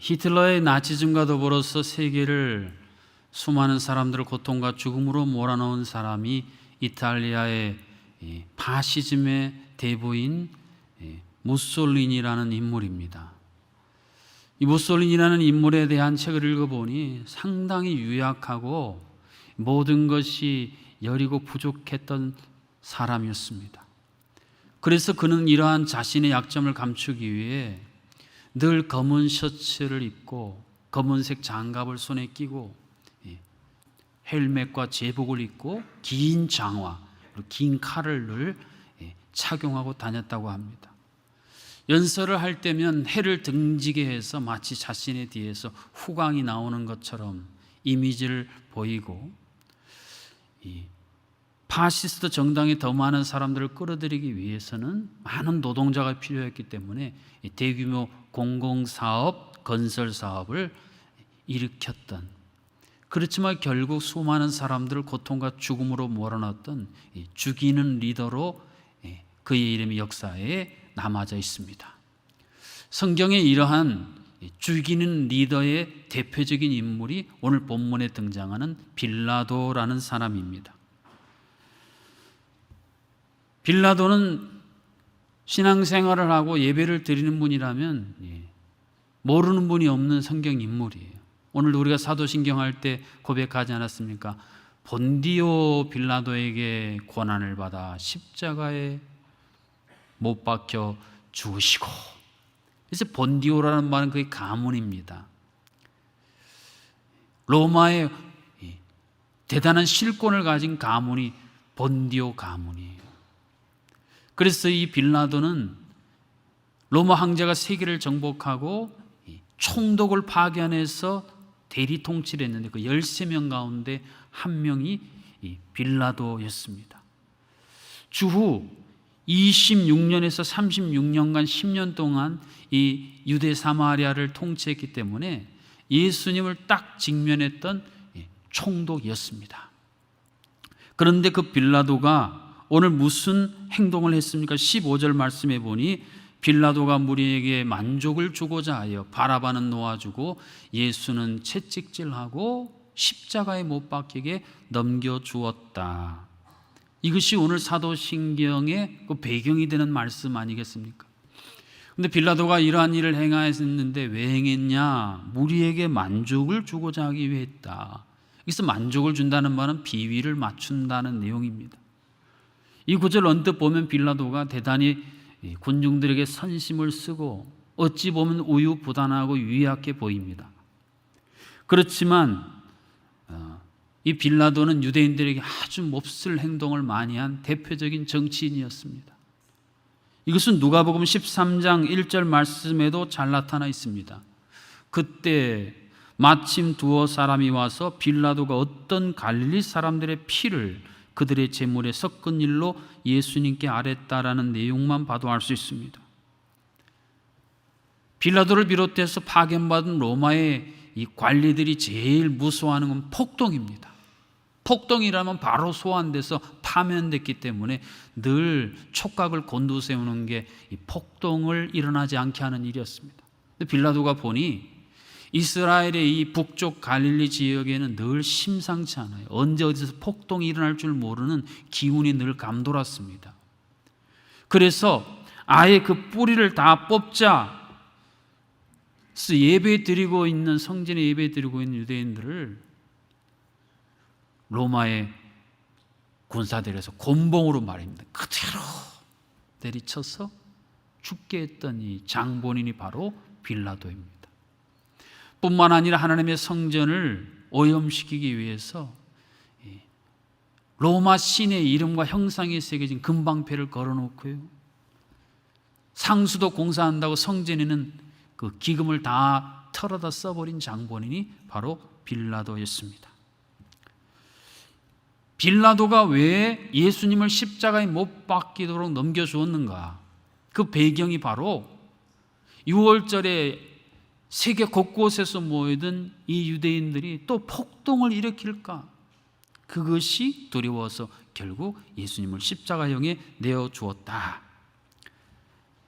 히틀러의 나치즘과 더불어서 세계를 수많은 사람들을 고통과 죽음으로 몰아넣은 사람이 이탈리아의 이 파시즘의 대부인 이 무솔리니라는 인물입니다. 이 무솔리니라는 인물에 대한 책을 읽어보니 상당히 유약하고 모든 것이 여리고 부족했던 사람이었습니다. 그래서 그는 이러한 자신의 약점을 감추기 위해 늘 검은 셔츠를 입고 검은색 장갑을 손에 끼고 예, 헬멧과 제복을 입고 긴 장화, 긴 칼을 늘 예, 착용하고 다녔다고 합니다. 연설을 할 때면 해를 등지게 해서 마치 자신의 뒤에서 후광이 나오는 것처럼 이미지를 보이고 이 파시스트 정당에 더 많은 사람들을 끌어들이기 위해서는 많은 노동자가 필요했기 때문에 이 대규모 공공사업, 건설 사업을 일으켰던 그렇지만 결국 수많은 사람들을 고통과 죽음으로 몰아넣었던 이 죽이는 리더로 예, 그의 이름이 역사에 남아져 있습니다. 성경에 이러한 이 죽이는 리더의 대표적인 인물이 오늘 본문에 등장하는 빌라도라는 사람입니다. 빌라도는 신앙생활을 하고 예배를 드리는 분이라면 예, 모르는 분이 없는 성경 인물이에요. 오늘 우리가 사도신경 할 때 고백하지 않았습니까? 본디오 빌라도에게 고난을 받아 십자가에 못 박혀 죽으시고 그래서 본디오라는 말은 그의 가문입니다. 로마의 이 대단한 실권을 가진 가문이 본디오 가문이에요. 그래서 이 빌라도는 로마 황제가 세계를 정복하고 이 총독을 파견해서 대리 통치를 했는데 그 13명 가운데 한 명이 이 빌라도였습니다. 주후 26년에서 36년간 10년 동안 이 유대 사마리아를 통치했기 때문에 예수님을 딱 직면했던 이 총독이었습니다. 그런데 그 빌라도가 오늘 무슨 행동을 했습니까? 15절 말씀해 보니 빌라도가 무리에게 만족을 주고자 하여 바라바는 놓아주고 예수는 채찍질하고 십자가에 못 박히게 넘겨 주었다. 이것이 오늘 사도신경의 그 배경이 되는 말씀 아니겠습니까? 근데 빌라도가 이러한 일을 행하였는데 왜 행했냐? 무리에게 만족을 주고자 하기 위해 했다. 여기서 만족을 준다는 말은 비위를 맞춘다는 내용입니다. 이 구절 언뜻 보면 빌라도가 대단히 군중들에게 선심을 쓰고 어찌 보면 우유부단하고 유약해 보입니다. 그렇지만 어, 이 빌라도는 유대인들에게 아주 몹쓸 행동을 많이 한 대표적인 정치인이었습니다. 이것은 누가복음 13장 1절 말씀에도 잘 나타나 있습니다. 그때 마침 두어 사람이 와서 빌라도가 어떤 갈릴리 사람들의 피를 그들의 재물에 섞은 일로 예수님께 아랬다라는 내용만 봐도 알 수 있습니다. 빌라도를 비롯해서 파견받은 로마의 이 관리들이 제일 무서워하는 건 폭동입니다. 폭동이라면 바로 소환돼서 파면됐기 때문에 늘 촉각을 곤두세우는 게 이 폭동을 일어나지 않게 하는 일이었습니다. 빌라도가 보니 이스라엘의 이 북쪽 갈릴리 지역에는 늘 심상치 않아요. 언제 어디서 폭동이 일어날 줄 모르는 기운이 늘 감돌았습니다. 그래서 아예 그 뿌리를 다 뽑자 예배 드리고 있는 성전에 예배 드리고 있는 유대인들을 로마의 군사들에서 곤봉으로 말입니다. 그대로 내리쳐서 죽게 했던 이 장본인이 바로 빌라도입니다. 뿐만 아니라 하나님의 성전을 오염시키기 위해서 로마 신의 이름과 형상이 새겨진 금방패를 걸어놓고요. 상수도 공사한다고 성전에는 그 기금을 다 털어다 써버린 장본인이 바로 빌라도였습니다. 빌라도가 왜 예수님을 십자가에 못 박히도록 넘겨주었는가? 그 배경이 바로 6월절에 세계 곳곳에서 모이던 이 유대인들이 또 폭동을 일으킬까? 그것이 두려워서 결국 예수님을 십자가형에 내어 주었다.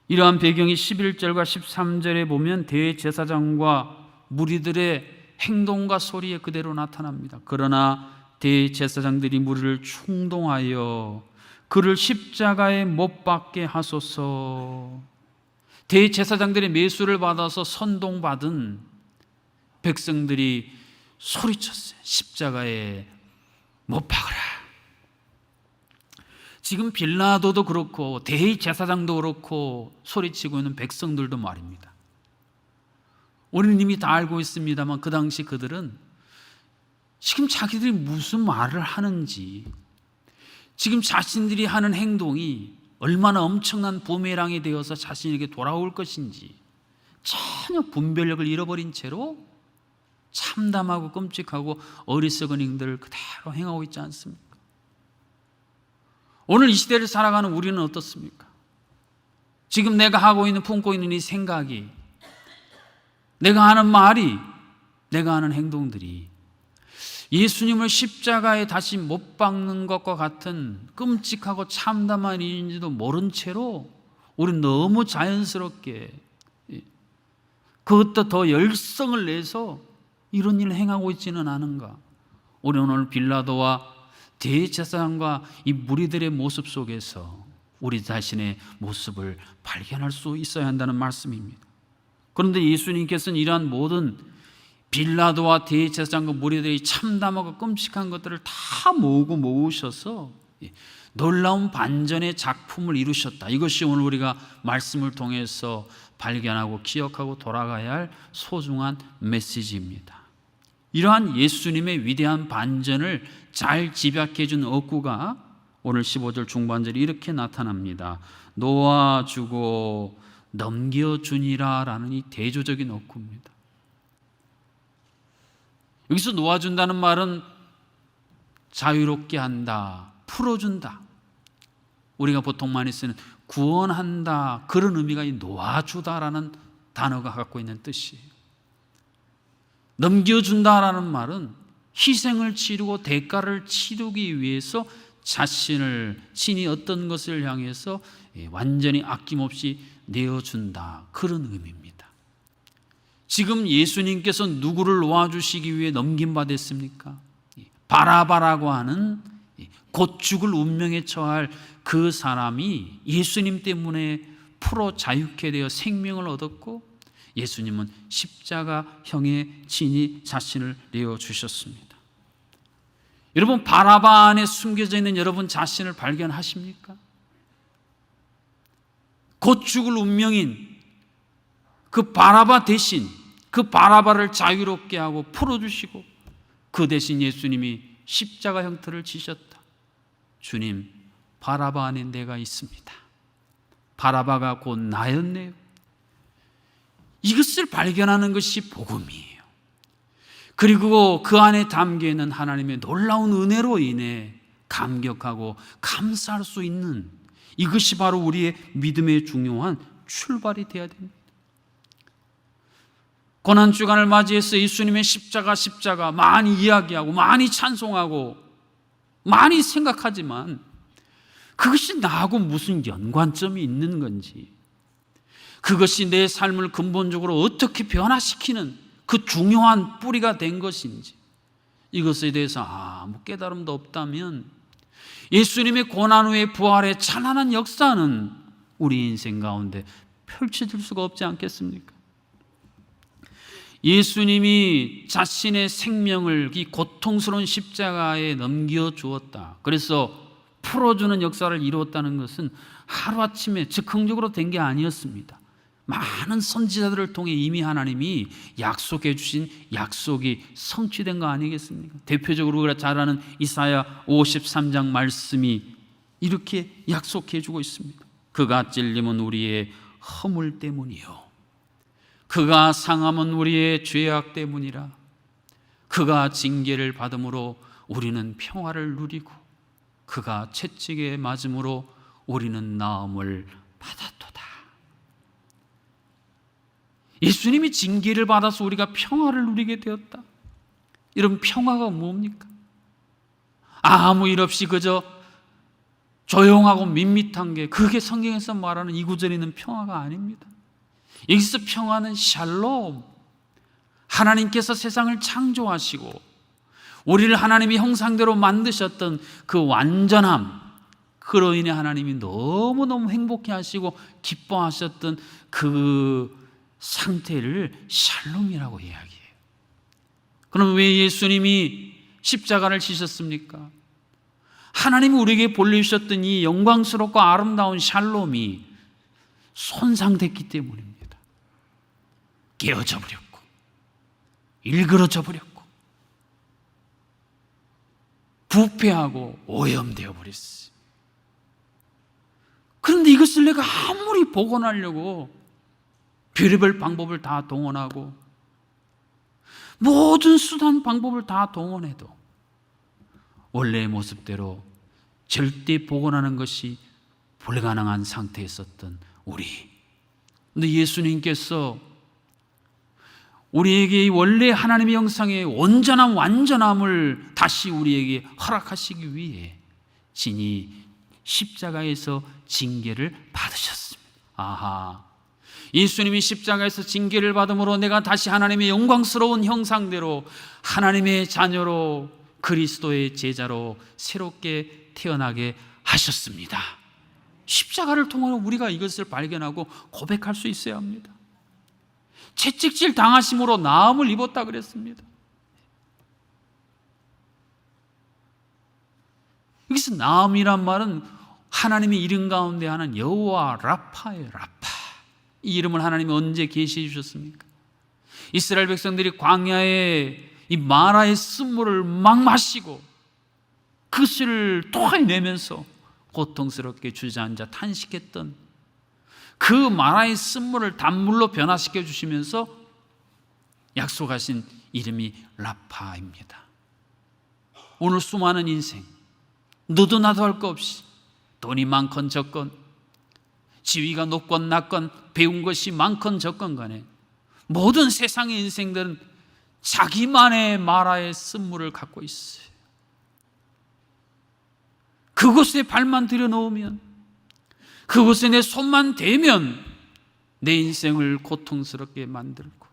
이러한 배경이 11절과 13절에 보면 대제사장과 무리들의 행동과 소리에 그대로 나타납니다. 그러나 대제사장들이 무리를 충동하여 그를 십자가에 못 박게 하소서. 대제사장들의 매수를 받아서 선동받은 백성들이 소리쳤어요. 십자가에 못 박아라. 지금 빌라도도 그렇고 대제사장도 그렇고 소리치고 있는 백성들도 말입니다. 우리는 이미 다 알고 있습니다만 그 당시 그들은 지금 자기들이 무슨 말을 하는지 지금 자신들이 하는 행동이 얼마나 엄청난 부메랑이 되어서 자신에게 돌아올 것인지 전혀 분별력을 잃어버린 채로 참담하고 끔찍하고 어리석은 행들을 그대로 행하고 있지 않습니까? 오늘 이 시대를 살아가는 우리는 어떻습니까? 지금 내가 하고 있는 품고 있는 이 생각이 내가 하는 말이 내가 하는 행동들이 예수님을 십자가에 다시 못 박는 것과 같은 끔찍하고 참담한 일인지도 모른 채로 우리는 너무 자연스럽게 그것도 더 열성을 내서 이런 일을 행하고 있지는 않은가? 우리는 오늘 빌라도와 대제사장과 이 무리들의 모습 속에서 우리 자신의 모습을 발견할 수 있어야 한다는 말씀입니다. 그런데 예수님께서는 이러한 모든 빌라도와 대제사장과 무리들이 참담하고 끔찍한 것들을 다 모으고 모으셔서 놀라운 반전의 작품을 이루셨다. 이것이 오늘 우리가 말씀을 통해서 발견하고 기억하고 돌아가야 할 소중한 메시지입니다. 이러한 예수님의 위대한 반전을 잘 집약해 준 어구가 오늘 15절 중반절에 이렇게 나타납니다. 놓아주고 넘겨주니라 라는 이 대조적인 어구입니다. 여기서 놓아준다는 말은 자유롭게 한다, 풀어준다. 우리가 보통 많이 쓰는 구원한다 그런 의미가 이 놓아주다라는 단어가 갖고 있는 뜻이에요. 넘겨준다라는 말은 희생을 치르고 대가를 치르기 위해서 자신을 신이 어떤 것을 향해서 완전히 아낌없이 내어준다 그런 의미입니다. 지금 예수님께서 누구를 놓아주시기 위해 넘김받았습니까? 바라바라고 하는 곧 죽을 운명에 처할 그 사람이 예수님 때문에 풀어 자유케 되어 생명을 얻었고 예수님은 십자가형의 진이 자신을 내어 주셨습니다. 여러분 바라바 안에 숨겨져 있는 여러분 자신을 발견하십니까? 곧 죽을 운명인 그 바라바 대신 그 바라바를 자유롭게 하고 풀어주시고 그 대신 예수님이 십자가 형태를 지셨다. 주님, 바라바 안에 내가 있습니다. 바라바가 곧 나였네요. 이것을 발견하는 것이 복음이에요. 그리고 그 안에 담겨 있는 하나님의 놀라운 은혜로 인해 감격하고 감사할 수 있는 이것이 바로 우리의 믿음의 중요한 출발이 되어야 됩니다. 고난 주간을 맞이해서 예수님의 십자가 십자가 많이 이야기하고 많이 찬송하고 많이 생각하지만 그것이 나하고 무슨 연관점이 있는 건지 그것이 내 삶을 근본적으로 어떻게 변화시키는 그 중요한 뿌리가 된 것인지 이것에 대해서 아무 깨달음도 없다면 예수님의 고난 후의 부활의 찬란한 역사는 우리 인생 가운데 펼쳐질 수가 없지 않겠습니까? 예수님이 자신의 생명을 이 고통스러운 십자가에 넘겨 주었다. 그래서 풀어주는 역사를 이루었다는 것은 하루아침에 즉흥적으로 된 게 아니었습니다. 많은 선지자들을 통해 이미 하나님이 약속해 주신 약속이 성취된 거 아니겠습니까? 대표적으로 우리가 잘 아는 이사야 53장 말씀이 이렇게 약속해 주고 있습니다. 그가 찔림은 우리의 허물 때문이요. 그가 상함은 우리의 죄악 때문이라. 그가 징계를 받음으로 우리는 평화를 누리고 그가 채찍에 맞음으로 우리는 나음을 받았도다. 예수님이 징계를 받아서 우리가 평화를 누리게 되었다. 이런 평화가 뭡니까? 아무 일 없이 그저 조용하고 밋밋한 게 그게 성경에서 말하는 이 구절에 있는 평화가 아닙니다. 여기서 평화는 샬롬, 하나님께서 세상을 창조하시고 우리를 하나님의 형상대로 만드셨던 그 완전함, 그로 인해 하나님이 너무너무 행복해 하시고 기뻐하셨던 그 상태를 샬롬이라고 이야기해요. 그럼 왜 예수님이 십자가를 지셨습니까? 하나님이 우리에게 볼리셨던 이 영광스럽고 아름다운 샬롬이 손상됐기 때문입니다. 깨어져 버렸고, 일그러져 버렸고, 부패하고 오염되어 버렸어요. 그런데 이것을 내가 아무리 복원하려고 별의별 방법을 다 동원하고 모든 수단 방법을 다 동원해도 원래의 모습대로 절대 복원하는 것이 불가능한 상태에 있었던 우리. 근데 예수님께서 우리에게 원래 하나님의 형상의 온전한 완전함을 다시 우리에게 허락하시기 위해 진이 십자가에서 징계를 받으셨습니다. 아하. 예수님이 십자가에서 징계를 받음으로 내가 다시 하나님의 영광스러운 형상대로 하나님의 자녀로 그리스도의 제자로 새롭게 태어나게 하셨습니다. 십자가를 통하여 우리가 이것을 발견하고 고백할 수 있어야 합니다. 채찍질 당하심으로 나음을 입었다 그랬습니다. 여기서 나음이란 말은 하나님의 이름 가운데 하는 여호와 라파예요. 라파. 이 이름을 하나님이 언제 계시해 주셨습니까? 이스라엘 백성들이 광야에 이 마라의 쓴물을 막 마시고 그것을 토해내면서 고통스럽게 주저앉아 탄식했던 그 마라의 쓴물을 단물로 변화시켜 주시면서 약속하신 이름이 라파입니다. 오늘 수많은 인생 너도 나도 할 거 없이 돈이 많건 적건 지위가 높건 낮건 배운 것이 많건 적건 간에 모든 세상의 인생들은 자기만의 마라의 쓴물을 갖고 있어요. 그곳에 발만 들여놓으면 그곳에 내 손만 대면 내 인생을 고통스럽게 만들고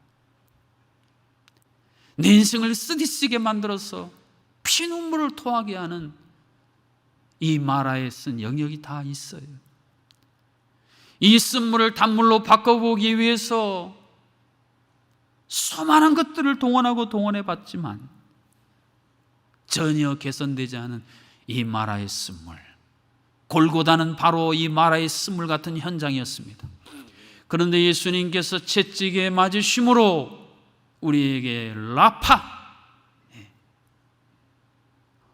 내 인생을 쓰디쓰게 만들어서 피눈물을 토하게 하는 이 마라에 쓴 영역이 다 있어요. 이 쓴물을 단물로 바꿔보기 위해서 수많은 것들을 동원하고 동원해 봤지만 전혀 개선되지 않은 이 마라의 쓴물. 골고다는 바로 이 마라의 쓴물 같은 현장이었습니다. 그런데 예수님께서 채찍에 맞으심으로 우리에게 라파, 예.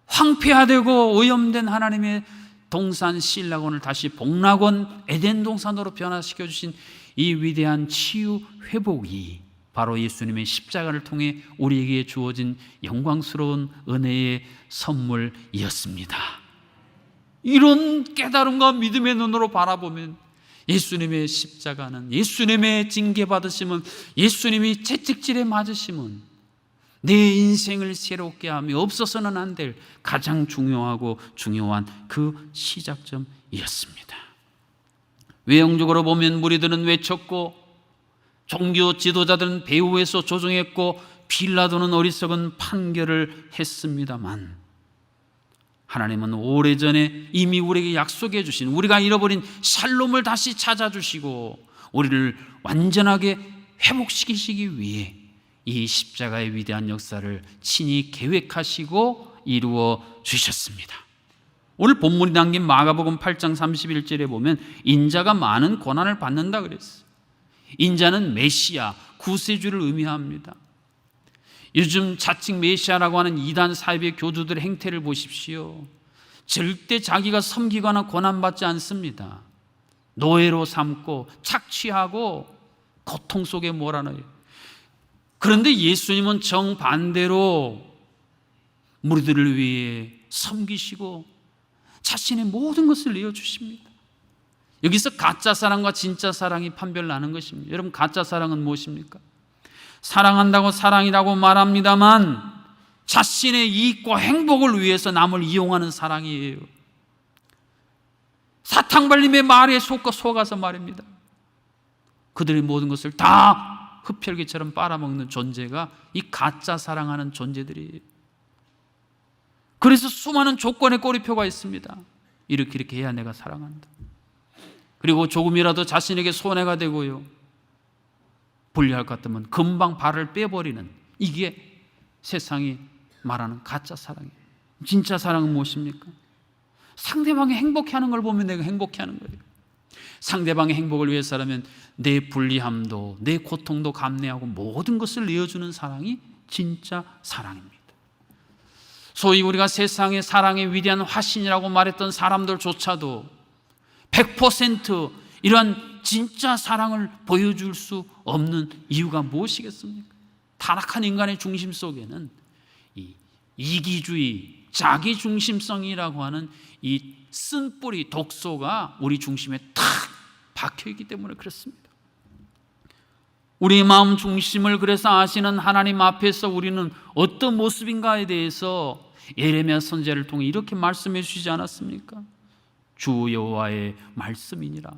황폐화되고 오염된 하나님의 동산 신라곤을 다시 복락원 에덴 동산으로 변화시켜 주신 이 위대한 치유 회복이 바로 예수님의 십자가를 통해 우리에게 주어진 영광스러운 은혜의 선물이었습니다. 이런 깨달음과 믿음의 눈으로 바라보면 예수님의 십자가는 예수님의 징계 받으심은 예수님이 채찍질에 맞으심은 내 인생을 새롭게 하며 없어서는 안 될 가장 중요하고 중요한 그 시작점이었습니다. 외형적으로 보면 무리들은 외쳤고 종교 지도자들은 배후에서 조종했고 빌라도는 어리석은 판결을 했습니다만 하나님은 오래전에 이미 우리에게 약속해 주신 우리가 잃어버린 샬롬을 다시 찾아주시고 우리를 완전하게 회복시키시기 위해 이 십자가의 위대한 역사를 친히 계획하시고 이루어 주셨습니다. 오늘 본문이 담긴 마가복음 8장 31절에 보면 인자가 많은 고난을 받는다 그랬어요. 인자는 메시아, 구세주를 의미합니다. 요즘 자칭 메시아라고 하는 이단 사입의 교주들의 행태를 보십시오. 절대 자기가 섬기거나 고난받지 않습니다. 노예로 삼고 착취하고 고통 속에 몰아넣어요. 그런데 예수님은 정반대로 무리들을 위해 섬기시고 자신의 모든 것을 내어주십니다. 여기서 가짜 사랑과 진짜 사랑이 판별 나는 것입니다. 여러분, 가짜 사랑은 무엇입니까? 사랑한다고 사랑이라고 말합니다만 자신의 이익과 행복을 위해서 남을 이용하는 사랑이에요. 사탕발림의 말에 속고 속아서 말입니다. 그들의 모든 것을 다 흡혈귀처럼 빨아먹는 존재가 이 가짜 사랑하는 존재들이에요. 그래서 수많은 조건의 꼬리표가 있습니다. 이렇게 이렇게 해야 내가 사랑한다. 그리고 조금이라도 자신에게 손해가 되고요. 불리할 것 같으면 금방 발을 빼버리는 이게 세상이 말하는 가짜 사랑이에요. 진짜 사랑은 무엇입니까? 상대방이 행복해하는 걸 보면 내가 행복해하는 거예요. 상대방의 행복을 위해서라면 내 불리함도 내 고통도 감내하고 모든 것을 내어주는 사랑이 진짜 사랑입니다. 소위 우리가 세상의 사랑의 위대한 화신이라고 말했던 사람들조차도 100% 이러한 진짜 사랑을 보여줄 수 없는 이유가 무엇이겠습니까? 타락한 인간의 중심 속에는 이 이기주의, 자기 중심성이라고 하는 이 쓴뿌리 독소가 우리 중심에 탁 박혀 있기 때문에 그렇습니다. 우리 마음 중심을 그래서 아시는 하나님 앞에서 우리는 어떤 모습인가에 대해서 예레미야 선지자를 통해 이렇게 말씀해 주시지 않았습니까? 주 여호와의 말씀이니라.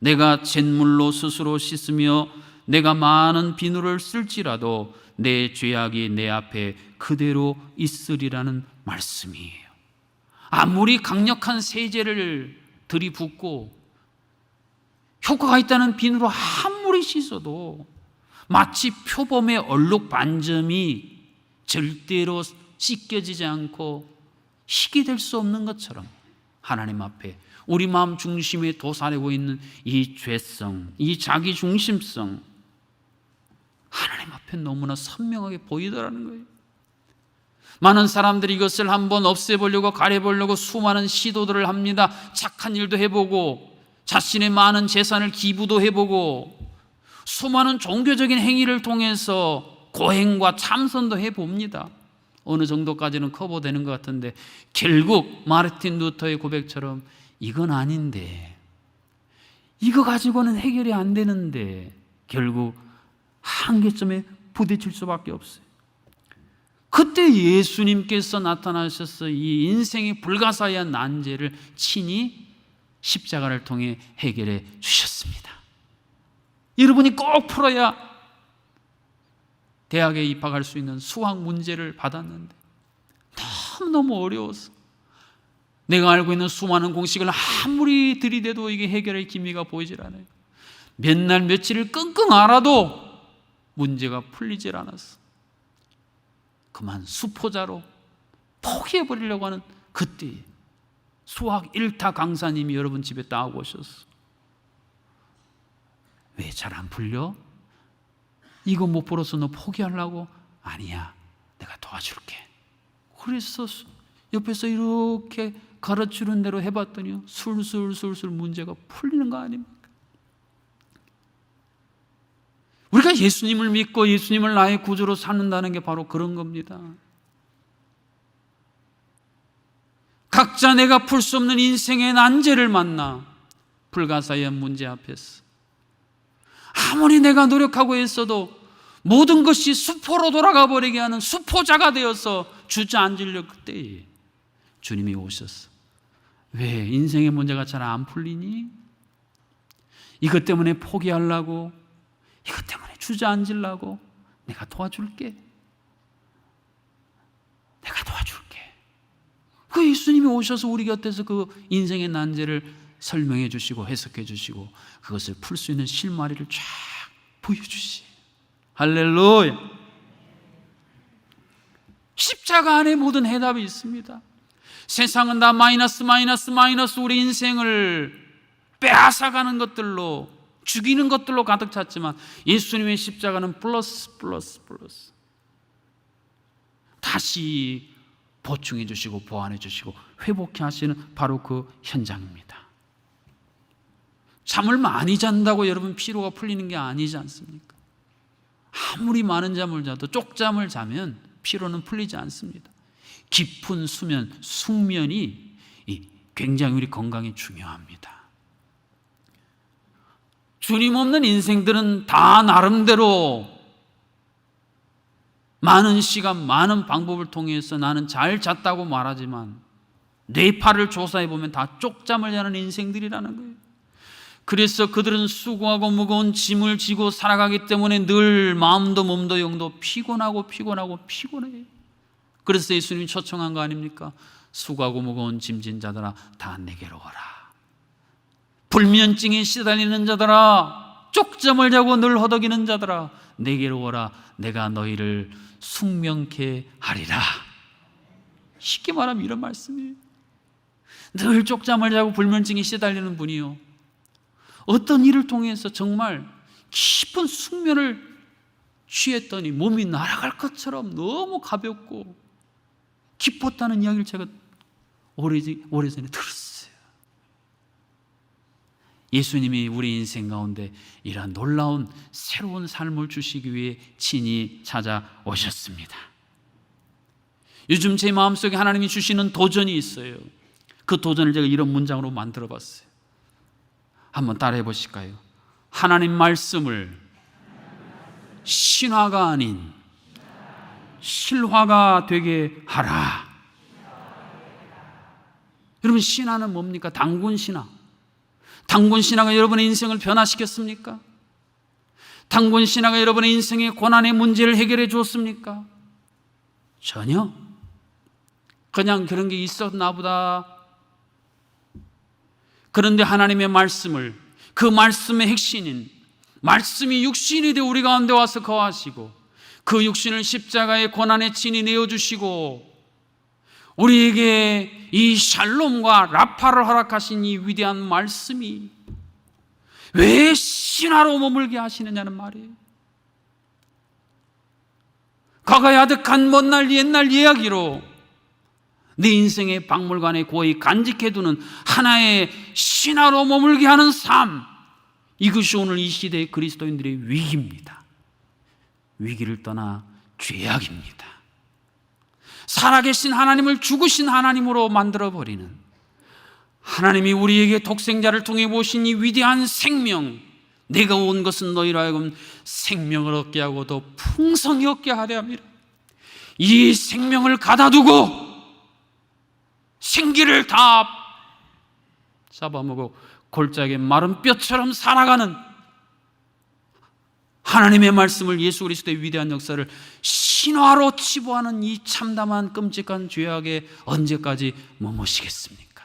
내가 잿물로 스스로 씻으며 내가 많은 비누를 쓸지라도 내 죄악이 내 앞에 그대로 있으리라는 말씀이에요. 아무리 강력한 세제를 들이붓고 효과가 있다는 비누로 아무리 씻어도 마치 표범의 얼룩 반점이 절대로 씻겨지지 않고 희게 될 수 없는 것처럼 하나님 앞에 우리 마음 중심에 도사리고 있는 이 죄성, 이 자기 중심성 하나님 앞에 너무나 선명하게 보이더라는 거예요. 많은 사람들이 이것을 한번 없애보려고 가려보려고 수많은 시도들을 합니다. 착한 일도 해보고 자신의 많은 재산을 기부도 해보고 수많은 종교적인 행위를 통해서 고행과 참선도 해봅니다. 어느 정도까지는 커버되는 것 같은데 결국 마르틴 루터의 고백처럼 이건 아닌데 이거 가지고는 해결이 안 되는데 결국 한계점에 부딪힐 수밖에 없어요. 그때 예수님께서 나타나셔서 이 인생의 불가사의한 난제를 친히 십자가를 통해 해결해 주셨습니다. 여러분이 꼭 풀어야 대학에 입학할 수 있는 수학 문제를 받았는데 너무너무 어려워서 내가 알고 있는 수많은 공식을 아무리 들이대도 이게 해결의 기미가 보이질 않아요. 몇 날 며칠을 끙끙 앓아도 문제가 풀리질 않았어. 그만 수포자로 포기해버리려고 하는 그때 수학 1타 강사님이 여러분 집에 딱 오셨어. 왜 잘 안 풀려? 이거 못 풀어서 너 포기하려고? 아니야. 내가 도와줄게. 그래서 옆에서 이렇게 가르치는 대로 해봤더니 술술술술 문제가 풀리는 거 아닙니까? 우리가 예수님을 믿고 예수님을 나의 구주로 삼는다는 게 바로 그런 겁니다. 각자 내가 풀 수 없는 인생의 난제를 만나 불가사의한 문제 앞에서 아무리 내가 노력하고 있어도 모든 것이 수포로 돌아가 버리게 하는 수포자가 되어서 주저앉으려 그때 주님이 오셨어. 왜 인생의 문제가 잘 안 풀리니? 이것 때문에 포기하려고 이것 때문에 주저앉으려고 내가 도와줄게. 내가 도와줄게. 그 예수님이 오셔서 우리 곁에서 그 인생의 난제를 설명해 주시고 해석해 주시고 그것을 풀 수 있는 실마리를 쫙 보여주시. 할렐루야. 십자가 안에 모든 해답이 있습니다. 세상은 다 마이너스 마이너스 마이너스 우리 인생을 빼앗아가는 것들로 죽이는 것들로 가득 찼지만 예수님의 십자가는 플러스 플러스 플러스 다시 보충해 주시고 보완해 주시고 회복해 하시는 바로 그 현장입니다. 잠을 많이 잔다고 여러분 피로가 풀리는 게 아니지 않습니까? 아무리 많은 잠을 자도 쪽잠을 자면 피로는 풀리지 않습니다. 깊은 수면, 숙면이 굉장히 우리 건강에 중요합니다. 주님 없는 인생들은 다 나름대로 많은 시간, 많은 방법을 통해서 나는 잘 잤다고 말하지만 뇌파를 조사해 보면 다 쪽잠을 자는 인생들이라는 거예요. 그래서 그들은 수고하고 무거운 짐을 지고 살아가기 때문에 늘 마음도 몸도 영도 피곤하고 피곤하고 피곤해요. 그래서 예수님이 초청한 거 아닙니까? 수고하고 무거운 짐진 자들아 다 내게로 오라. 불면증에 시달리는 자들아 쪽잠을 자고 늘 허덕이는 자들아 내게로 오라. 내가 너희를 숙명케 하리라. 쉽게 말하면 이런 말씀이에요. 늘 쪽잠을 자고 불면증에 시달리는 분이요. 어떤 일을 통해서 정말 깊은 숙면을 취했더니 몸이 날아갈 것처럼 너무 가볍고 기뻤다는 이야기를 제가 오래, 오래전에 들었어요. 예수님이 우리 인생 가운데 이러한 놀라운 새로운 삶을 주시기 위해 친히 찾아오셨습니다. 요즘 제 마음속에 하나님이 주시는 도전이 있어요. 그 도전을 제가 이런 문장으로 만들어 봤어요. 한번 따라해 보실까요? 하나님 말씀을 신화가 아닌 실화가 되게 하라. 여러분 신화는 뭡니까? 당군 신화. 당군 신화가 여러분의 인생을 변화시켰습니까? 당군 신화가 여러분의 인생의 고난의 문제를 해결해 주었습니까? 전혀. 그냥 그런 게 있었나 보다. 그런데 하나님의 말씀을 그 말씀의 핵심인 말씀이 육신이 되어 우리 가운데 와서 거하시고 그 육신을 십자가의 고난의 진이 내어주시고 우리에게 이 샬롬과 라파를 허락하신 이 위대한 말씀이 왜 신화로 머물게 하시느냐는 말이에요. 과거의 아득한 먼날 옛날 이야기로 내 인생의 박물관에 고이 간직해두는 하나의 신화로 머물게 하는 삶. 이것이 오늘 이 시대의 그리스도인들의 위기입니다. 위기를 떠나 죄악입니다. 살아계신 하나님을 죽으신 하나님으로 만들어버리는 하나님이 우리에게 독생자를 통해 보신 이 위대한 생명, 내가 온 것은 너희로 하여금 생명을 얻게 하고 더 풍성히 얻게 하려 합니다. 이 생명을 가다두고 생기를 다 잡아먹고 골짜기 마른 뼈처럼 살아가는 하나님의 말씀을 예수 그리스도의 위대한 역사를 신화로 치부하는 이 참담한 끔찍한 죄악에 언제까지 머무시겠습니까?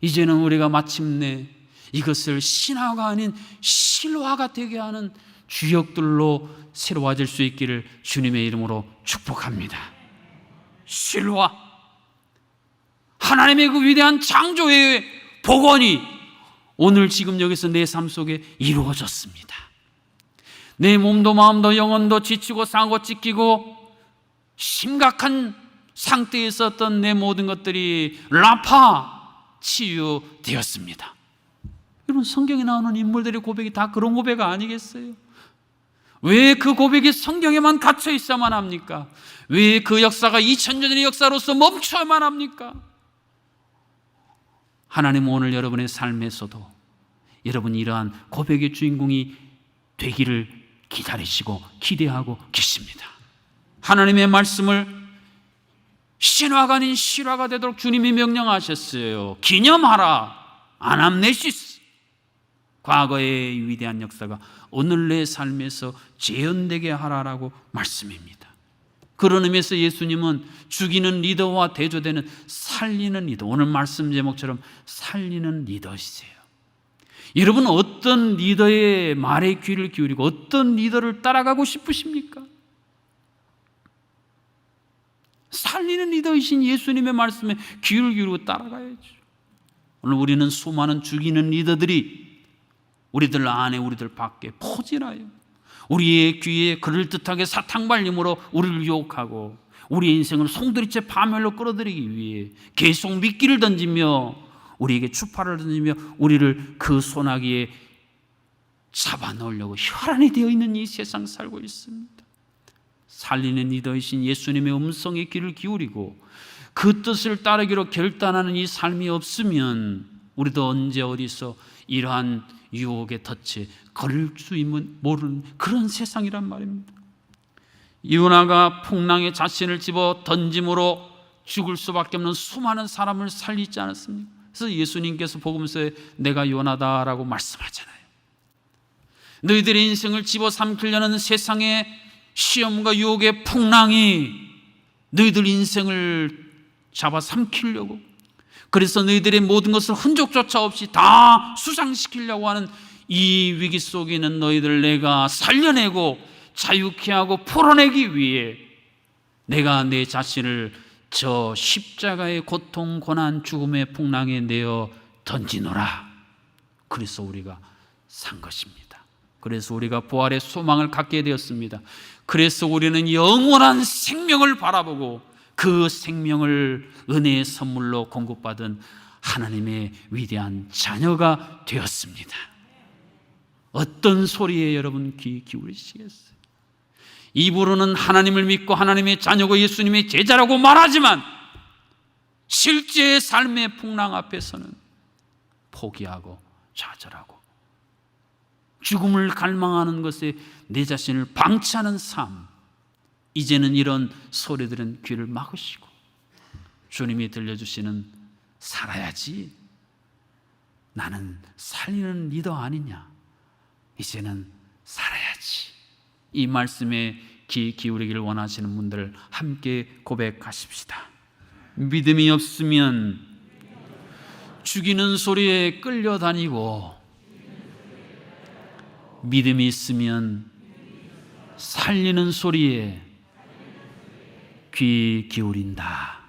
이제는 우리가 마침내 이것을 신화가 아닌 실화가 되게 하는 주역들로 새로워질 수 있기를 주님의 이름으로 축복합니다. 실화. 하나님의 그 위대한 창조의 복원이 오늘 지금 여기서 내 삶 속에 이루어졌습니다. 내 몸도 마음도 영혼도 지치고 상고 찢기고 심각한 상태에 있었던 내 모든 것들이 라파 치유되었습니다. 여러분 성경에 나오는 인물들의 고백이 다 그런 고백 아니겠어요? 왜 그 고백이 성경에만 갇혀 있어야만 합니까? 왜 그 역사가 2000년 전의 역사로서 멈춰야만 합니까? 하나님은 오늘 여러분의 삶에서도 여러분 이러한 고백의 주인공이 되기를 기다리시고 기대하고 계십니다. 하나님의 말씀을 신화가 아닌 실화가 되도록 주님이 명령하셨어요. 기념하라. 아남네시스. 과거의 위대한 역사가 오늘 내 삶에서 재현되게 하라라고 말씀입니다. 그런 의미에서 예수님은 죽이는 리더와 대조되는 살리는 리더. 오늘 말씀 제목처럼 살리는 리더시세요. 여러분 어떤 리더의 말에 귀를 기울이고 어떤 리더를 따라가고 싶으십니까? 살리는 리더이신 예수님의 말씀에 귀를 기울이고 따라가야죠. 오늘 우리는 수많은 죽이는 리더들이 우리들 안에 우리들 밖에 포진하여 우리의 귀에 그럴듯하게 사탕발림으로 우리를 유혹하고 우리의 인생을 송두리째 파멸로 끌어들이기 위해 계속 미끼를 던지며 우리에게 추파를 던지며 우리를 그 소나기에 잡아넣으려고 혈안이 되어 있는 이 세상 살고 있습니다. 살리는 리더이신 예수님의 음성에 귀를 기울이고 그 뜻을 따르기로 결단하는 이 삶이 없으면 우리도 언제 어디서 이러한 유혹의 덫에 걸릴 수 있는 모르는 그런 세상이란 말입니다. 이은하가 풍랑에 자신을 집어 던짐으로 죽을 수밖에 없는 수많은 사람을 살리지 않았습니까? 그래서 예수님께서 복음서에 내가 요나다라고 말씀하잖아요. 너희들의 인생을 집어삼키려는 세상의 시험과 유혹의 풍랑이 너희들 인생을 잡아삼키려고 그래서 너희들의 모든 것을 흔적조차 없이 다 수상시키려고 하는 이 위기 속에 있는 너희들 내가 살려내고 자유케 하고 풀어내기 위해 내가 내 자신을 저 십자가의 고통, 고난, 죽음의 풍랑에 내어 던지노라. 그래서 우리가 산 것입니다. 그래서 우리가 부활의 소망을 갖게 되었습니다. 그래서 우리는 영원한 생명을 바라보고 그 생명을 은혜의 선물로 공급받은 하나님의 위대한 자녀가 되었습니다. 어떤 소리에 여러분 귀 기울이시겠어요? 입으로는 하나님을 믿고 하나님의 자녀고 예수님의 제자라고 말하지만 실제 삶의 풍랑 앞에서는 포기하고 좌절하고 죽음을 갈망하는 것에 내 자신을 방치하는 삶. 이제는 이런 소리들은 귀를 막으시고 주님이 들려주시는 살아야지. 나는 살리는 리더 아니냐. 이제는 살아야지. 이 말씀에 귀 기울이기를 원하시는 분들 함께 고백하십시다. 믿음이 없으면 죽이는 소리에 끌려다니고 믿음이 있으면 살리는 소리에 귀 기울인다.